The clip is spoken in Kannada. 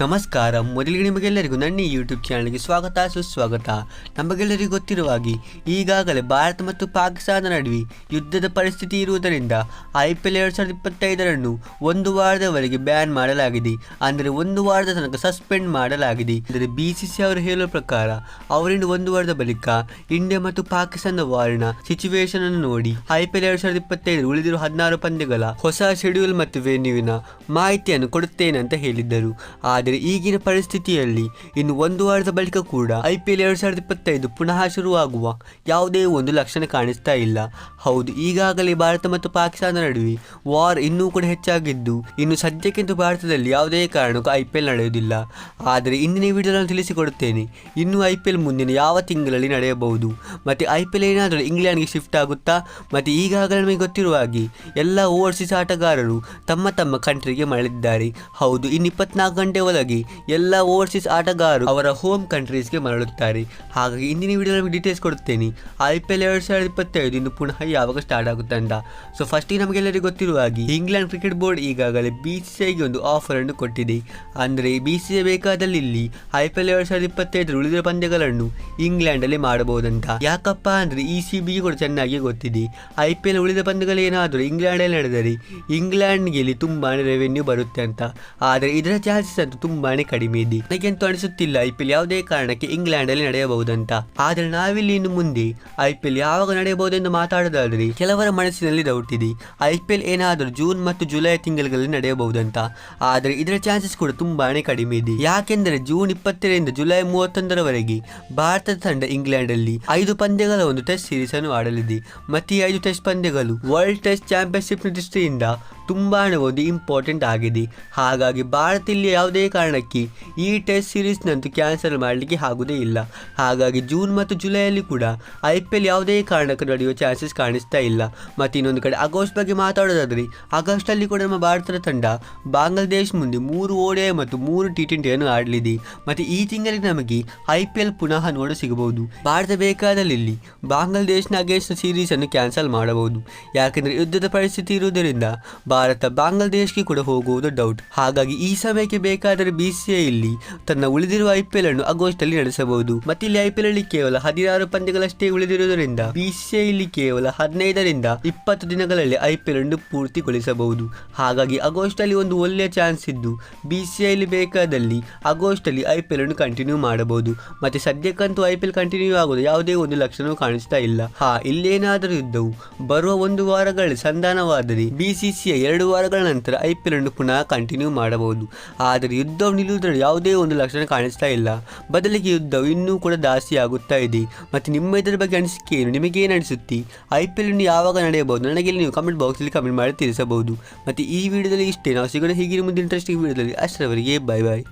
ನಮಸ್ಕಾರ. ಮೊದಲಿಗೆ ನಿಮಗೆಲ್ಲರಿಗೂ ನನ್ನ ಯೂಟ್ಯೂಬ್ ಚಾನಲ್ಗೆ ಸ್ವಾಗತ. ಸುಸ್ವಾಗತ. ನಮಗೆಲ್ಲರಿಗೂ ಗೊತ್ತಿರುವ ಹಾಗೆ ಈಗಾಗಲೇ ಭಾರತ ಮತ್ತು ಪಾಕಿಸ್ತಾನ ನಡುವೆ ಯುದ್ಧದ ಪರಿಸ್ಥಿತಿ ಇರುವುದರಿಂದ ಐ ಪಿ ಎಲ್ ಎರಡು ಸಾವಿರದ ಇಪ್ಪತ್ತೈದರನ್ನು ಒಂದು ವಾರದವರೆಗೆ ಬ್ಯಾನ್ ಮಾಡಲಾಗಿದೆ. ಅಂದರೆ ಒಂದು ವಾರದ ತನಕ ಸಸ್ಪೆಂಡ್ ಮಾಡಲಾಗಿದೆ. ಅಂದರೆ ಬಿ ಸಿ ಸಿ ಅವರು ಹೇಳುವ ಪ್ರಕಾರ ಅವರಿಂದ ಒಂದು ವಾರದ ಬಳಿಕ ಇಂಡಿಯಾ ಮತ್ತು ಪಾಕಿಸ್ತಾನದ ವಾರಿನ ಸಿಚುವೇಶನ್ ಅನ್ನು ನೋಡಿ ಐ ಪಿ ಎಲ್ ಎರಡು ಸಾವಿರದ ಇಪ್ಪತ್ತೈದು ಉಳಿದಿರುವ ಹದಿನಾರು ಪಂದ್ಯಗಳ ಹೊಸ ಶೆಡ್ಯೂಲ್ ಮತ್ತು ವೆನ್ಯೂವಿನ ಮಾಹಿತಿಯನ್ನು ಕೊಡುತ್ತೇನೆ ಅಂತ ಹೇಳಿದ್ದರು. ಆದರೆ ಈಗಿನ ಪರಿಸ್ಥಿತಿಯಲ್ಲಿ ಇನ್ನು ಒಂದು ವಾರದ ಬಳಿಕ ಕೂಡ ಐ ಪಿ ಎಲ್ ಎರಡು ಸಾವಿರದ ಇಪ್ಪತ್ತೈದು ಪುನಃ ಶುರುವಾಗುವ ಯಾವುದೇ ಒಂದು ಲಕ್ಷಣ ಕಾಣಿಸ್ತಾ ಇಲ್ಲ. ಹೌದು, ಈಗಾಗಲೇ ಭಾರತ ಮತ್ತು ಪಾಕಿಸ್ತಾನ ನಡುವೆ ವಾರ್ ಇನ್ನೂ ಕೂಡ ಹೆಚ್ಚಾಗಿದ್ದು, ಇನ್ನು ಸದ್ಯಕ್ಕಿಂತ ಭಾರತದಲ್ಲಿ ಯಾವುದೇ ಕಾರಣಕ್ಕೂ ಐ ಪಿ ಎಲ್ ನಡೆಯುವುದಿಲ್ಲ. ಆದರೆ ಇಂದಿನ ವಿಡಿಯೋದಲ್ಲಿ ತಿಳಿಸಿಕೊಡುತ್ತೇನೆ, ಇನ್ನು ಐ ಪಿ ಎಲ್ ಮುಂದಿನ ಯಾವ ತಿಂಗಳಲ್ಲಿ ನಡೆಯಬಹುದು? ಮತ್ತು ಐ ಪಿ ಎಲ್ ಏನಾದರೂ ಇಂಗ್ಲೆಂಡ್ಗೆ ಶಿಫ್ಟ್ ಆಗುತ್ತಾ? ಮತ್ತು ಈಗಾಗಲೇ ನಮಗೆ ಗೊತ್ತಿರುವ ಹಾಗೆ ಎಲ್ಲ ಓವರ್ಸೀಸ್ ಆಟಗಾರರು ತಮ್ಮ ತಮ್ಮ ಕಂಟ್ರಿಗೆ ಮರಳಿದ್ದಾರೆ. ಹೌದು, ಇನ್ನು ಇಪ್ಪತ್ನಾಲ್ಕು ಗಂಟೆ ಒಳಗೆ ಎಲ್ಲ ಓವರ್ಸೀಸ್ ಆಟಗಾರರು ಅವರ ಹೋಮ್ ಕಂಟ್ರೀಸ್ಗೆ ಮರಳುತ್ತಾರೆ. ಹಾಗಾಗಿ ಇಂದಿನ ವಿಡಿಯೋ ಡೀಟೇಲ್ಸ್ ಕೊಡುತ್ತೇನೆ. ಐ ಪಿ ಎಲ್ ಎರಡು ಸಾವಿರದ ಇಪ್ಪತ್ತೈದು ಇನ್ನು ಪುನಃ ಯಾವಾಗ ಸ್ಟಾರ್ಟ್ ಆಗುತ್ತೆ ಅಂತ. ಸೊ ಫಸ್ಟಿಗೆ ನಮಗೆಲ್ಲರಿಗೂ ಗೊತ್ತಿರುವ ಹಾಗೆ, ಇಂಗ್ಲೆಂಡ್ ಕ್ರಿಕೆಟ್ ಬೋರ್ಡ್ ಈಗಾಗಲೇ ಬಿ ಸಿ ಐಗೆ ಒಂದು ಆಫರ್ ಅನ್ನು ಕೊಟ್ಟಿದೆ. ಅಂದರೆ ಬಿ ಸಿ ಐ ಬೇಕಾದಲ್ಲಿ ಇಲ್ಲಿ ಐ ಪಿ ಎಲ್ ಎರಡು ಸಾವಿರದ ಇಪ್ಪತ್ತೈದರ ಉಳಿದ ಪಂದ್ಯಗಳನ್ನು ಇಂಗ್ಲೆಂಡಲ್ಲಿ ಮಾಡಬಹುದಂತ. ಯಾಕಪ್ಪ ಅಂದರೆ ಇ ಸಿ ಬಿ ಕೂಡ ಚೆನ್ನಾಗಿ ಗೊತ್ತಿದೆ. ಐ ಪಿ ಎಲ್ ಉಳಿದ ಪಂದ್ಯಗಳು ಏನಾದರೂ ಇಂಗ್ಲೆಂಡಲ್ಲಿ ನಡೆದರೆ, ಇಂಗ್ಲೆಂಡ್ಗೆ ಇಲ್ಲಿ ತುಂಬಾ ರೆವೆನ್ಯೂ ಬರುತ್ತೆ ಅಂತ. ಆದರೆ ಇದರ ಚಾನ್ಸಸ್ ಅಂತೂ ತುಂಬಾನೇ ಕಡಿಮೆ ಇದೆ. ನನಗಂತೂ ಅನಿಸುತ್ತಿಲ್ಲ, ಐ ಪಿ ಎಲ್ ಯಾವುದೇ ಕಾರಣಕ್ಕೆ ಇಂಗ್ಲೆಂಡಲ್ಲಿ ನಡೆಯಬಹುದಂತ. ಆದರೆ ನಾವಿಲ್ಲಿ ಇನ್ನು ಮುಂದೆ ಐ ಪಿ ಎಲ್ ಯಾವಾಗ ನಡೆಯಬಹುದೆಂದು ಮಾತಾಡೋದಾದರೆ ಕೆಲವರ ಮನಸ್ಸಿನಲ್ಲಿ ಡೌಟ್ ಇದೆ. ಐ ಪಿ ಎಲ್ ಏನಾದರೂ ಜೂನ್ ಮತ್ತು ಜುಲೈ ತಿಂಗಳಲ್ಲಿ ನಡೆಯಬಹುದಂತ. ಆದರೆ ಇದರ ಚಾನ್ಸಸ್ ಕೂಡ ತುಂಬಾನೇ ಕಡಿಮೆ ಇದೆ. ಯಾಕೆಂದರೆ ಜೂನ್ ಇಪ್ಪತ್ತರಿಂದ ಜುಲೈ ಮೂವತ್ತೊಂದರವರೆಗೆ ಭಾರತದ ತಂಡ ಇಂಗ್ಲೆಂಡಲ್ಲಿ ಐದು ಪಂದ್ಯಗಳ ಒಂದು ಟೆಸ್ಟ್ ಸೀರೀಸ್ ಅನ್ನು ಆಡಲಿದೆ. ಮತ್ತು ಐದು ಟೆಸ್ಟ್ ಪಂದ್ಯಗಳು ವರ್ಲ್ಡ್ ಟೆಸ್ಟ್ ಚಾಂಪಿಯನ್ಶಿಪ್ ದೃಷ್ಟಿಯಿಂದ ತುಂಬಾನೇ ಒಂದು ಇಂಪಾರ್ಟೆಂಟ್ ಆಗಿದೆ. ಹಾಗಾಗಿ ಭಾರತ ಇಲ್ಲಿ ಯಾವುದೇ ಕಾರಣಕ್ಕೆ ಈ ಟೆಸ್ಟ್ ಸೀರೀಸ್ನಂತೂ ಕ್ಯಾನ್ಸಲ್ ಮಾಡಲಿಕ್ಕೆ ಆಗುವುದೇ ಇಲ್ಲ. ಹಾಗಾಗಿ ಜೂನ್ ಮತ್ತು ಜುಲೈಯಲ್ಲಿ ಕೂಡ ಐ ಪಿ ಎಲ್ ಯಾವುದೇ ಕಾರಣಕ್ಕೆ ನಡೆಯುವ ಚಾನ್ಸಸ್ ಕಾಣಿಸ್ತಾ ಇಲ್ಲ. ಮತ್ತು ಇನ್ನೊಂದು ಕಡೆ ಆಗಸ್ಟ್ ಬಗ್ಗೆ ಮಾತಾಡೋದಾದರೆ ಆಗಸ್ಟಲ್ಲಿ ಕೂಡ ನಮ್ಮ ಭಾರತದ ತಂಡ ಬಾಂಗ್ಲಾದೇಶ್ ಮುಂದೆ ಮೂರು ಓಡೆ ಮತ್ತು ಮೂರು ಟಿ ಟ್ವೆಂಟಿಯನ್ನು ಆಡಲಿದೆ. ಮತ್ತು ಈ ತಿಂಗಳಿಗೆ ನಮಗೆ ಐ ಪಿ ಎಲ್ ಪುನಃ ನೋಡ ಸಿಗಬಹುದು. ಭಾರತ ಬೇಕಾದಲ್ಲಿ ಬಾಂಗ್ಲಾದೇಶ್ನ ಅಗೇನ್ಸ್ಟ್ ಸೀರೀಸನ್ನು ಕ್ಯಾನ್ಸಲ್ ಮಾಡಬಹುದು. ಯಾಕೆಂದರೆ ಯುದ್ಧದ ಪರಿಸ್ಥಿತಿ ಇರುವುದರಿಂದ ಭಾರತ ಬಾಂಗ್ಲಾದೇಶ್ಗೆ ಕೂಡ ಹೋಗುವುದು ಡೌಟ್ ಹಾಗಾಗಿ ಈ ಸಮಯಕ್ಕೆ ಬೇಕಾದರೆ ಬಿ ಸಿ ಐ ಇಲ್ಲಿ ತನ್ನ ಉಳಿದಿರುವ ಐಪಿಎಲ್ ಅನ್ನು ಆಗಸ್ಟ್ ಅಲ್ಲಿ ನಡೆಸಬಹುದು. ಮತ್ತೆ ಇಲ್ಲಿ ಐಪಿಎಲ್ ಅಲ್ಲಿ ಕೇವಲ ಹದಿನಾರು ಪಂದ್ಯಗಳಷ್ಟೇ ಉಳಿದಿರುವುದರಿಂದ ಬಿ ಸಿ ಐ ಇಲ್ಲಿ ಕೇವಲ ಹದಿನೈದರಿಂದ ಇಪ್ಪತ್ತು ದಿನಗಳಲ್ಲಿ ಐಪಿಎಲ್ ಅನ್ನು ಪೂರ್ತಿಗೊಳಿಸಬಹುದು. ಹಾಗಾಗಿ ಆಗಸ್ಟ್ ಅಲ್ಲಿ ಒಂದು ಒಳ್ಳೆಯ ಚಾನ್ಸ್ ಇದ್ದು ಬಿ ಸಿ ಐ ಅಲ್ಲಿ ಬೇಕಾದಲ್ಲಿ ಆಗಸ್ಟ್ ಅಲ್ಲಿ ಐಪಿಎಲ್ ಅನ್ನು ಕಂಟಿನ್ಯೂ ಮಾಡಬಹುದು. ಮತ್ತೆ ಸದ್ಯಕ್ಕಂತೂ ಐಪಿಎಲ್ ಕಂಟಿನ್ಯೂ ಆಗುವುದು ಯಾವುದೇ ಒಂದು ಲಕ್ಷಣವೂ ಕಾಣಿಸ್ತಾ ಇಲ್ಲ. ಹಾ, ಇಲ್ಲೇನಾದರೂ ಇದ್ದವು. ಬರುವ ಒಂದು ವಾರಗಳಲ್ಲಿ ಸಂಧಾನವಾದರೆ ಬಿ ಸಿ ಸಿ ಐ ಎರಡು ವಾರಗಳ ನಂತರ ಐ ಪಿ ಎಲ್ ಅನ್ನು ಪುನಃ ಕಂಟಿನ್ಯೂ ಮಾಡಬಹುದು. ಆದರೆ ಯುದ್ಧವು ನಿಲ್ಲುವುದರಲ್ಲಿ ಯಾವುದೇ ಒಂದು ಲಕ್ಷಣ ಕಾಣಿಸ್ತಾ ಇಲ್ಲ. ಬದಲಿಗೆ ಯುದ್ಧವು ಇನ್ನೂ ಕೂಡ ದಾಸಿಯಾಗುತ್ತಾ ಇದೆ. ಮತ್ತು ನಿಮ್ಮ ಇದರ ಬಗ್ಗೆ ಅನಿಸಿಕೆ ಏನು? ನಿಮಗೆ ಏನು ಅನಿಸುತ್ತೆ? ಐ ಪಿ ಎಲ್ ಯಾವಾಗ ನಡೆಯಬಹುದು? ನನಗೆ ನೀವು ಕಮೆಂಟ್ ಬಾಕ್ಸಲ್ಲಿ ಕಮೆಂಟ್ ಮಾಡಿ ತಿಳಿಸಬಹುದು. ಮತ್ತು ಈ ವಿಡಿಯೋದಲ್ಲಿ ಇಷ್ಟೇ. ನಾವು ಸಿಗೋಣ ಹೀಗೆ ಮುಂದಿನ ಇಂಟ್ರೆಸ್ಟಿಂಗ್ ವಿಡಿಯೋದಲ್ಲಿ. ಅಷ್ಟರವರೆಗೆ ಬಾಯ್ ಬಾಯ್